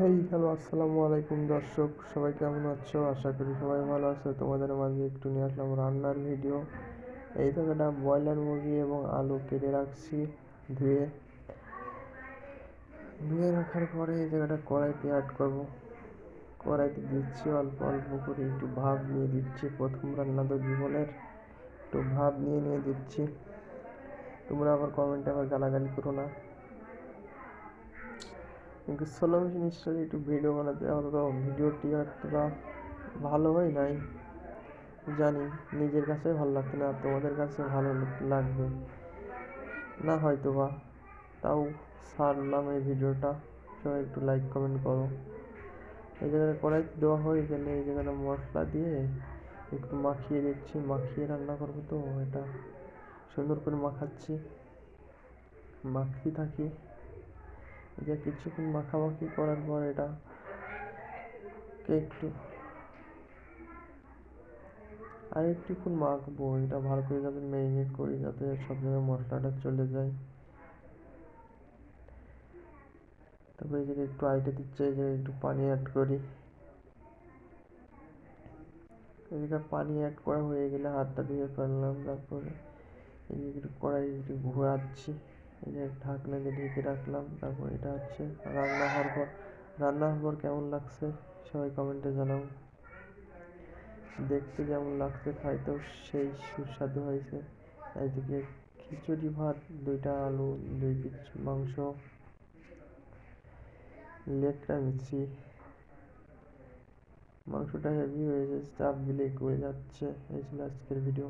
Hey hello আসসালামু আলাইকুম দর্শক। সবাই কেমন আছো? আশা করি সবাই ভালো আছো। তোমাদের মাঝে একটু নিয়ে আসলাম রান্নার ভিডিও এই জায়গাটা ব্রয়লার মুরগি এবং আলু কেটে রাখছি ধুয়ে। ধুয়ে রাখার পরে এই জায়গাটা কড়াইতে অ্যাড করব। কড়াইতে দিচ্ছি অল্প অল্প করে একটু ভাব নিয়ে দিচ্ছি। প্রথম রান্না তো জীবনের একটু ভাব নিয়ে নিয়ে দিচ্ছি। তোমরা আবার কমেন্টে আবার গালাগালি করো না। কিন্তু সোলো মেশিন স্টাইলে একটু ভিডিও বানাতে অত ভিডিওটি এতটা ভালো হয় নাই। জানি, নিজের কাছে ভালো লাগছে না তোমাদের কাছে ভালো লাগবে। না হয়তো বা তাও সারলাম এই ভিডিওটা সবাই একটু লাইক কমেন্ট করো। এই জায়গাটা কড়াই দেওয়া হয়ে গেলে এই জায়গাটা মশলা দিয়ে একটু মাখিয়ে দিচ্ছি মাখিয়ে রান্না করব তো, এটা সুন্দর করে মাখাচ্ছি। মাখিয়ে থাকি। যে কিছুক্ষণ মাখামাখি করার পর এটা একটু আর একটুক্ষণ মাখবো। এটা ভালো করে যাতে ম্যারিনেট করি, যাতে সব জায়গায় মশলাটা চলে যায়। তারপরে জায়গায় একটু আইটে দিচ্ছে, এই জায়গায় একটু পানি অ্যাড করি। জায়গায় পানি অ্যাড করা হয়ে গেলে হাতটা ধুয়ে ফেললাম, তারপরে যে একটু কড়াই একটু ঘোরাচ্ছি। এই যে ঢাকনা দিয়ে ঢেকে রাখলাম, তারপর এটা হচ্ছে রান্না হওয়ার পর রান্না হওয়ার পর কেমন লাগছে? সবাই কমেন্টে জানাও। দেখতে যেমন লাগছে, খাইতেও সেই সুস্বাদু হয়েছে। এইদিকে খিচুড়ি ভাত, দুইটা আলু, দুই পিস মাংস লেগটা নিচ্ছি মাংসটা হেভি হয়েছে চাপ দিলে গলে যাচ্ছে, এই ছিল আজকের ভিডিও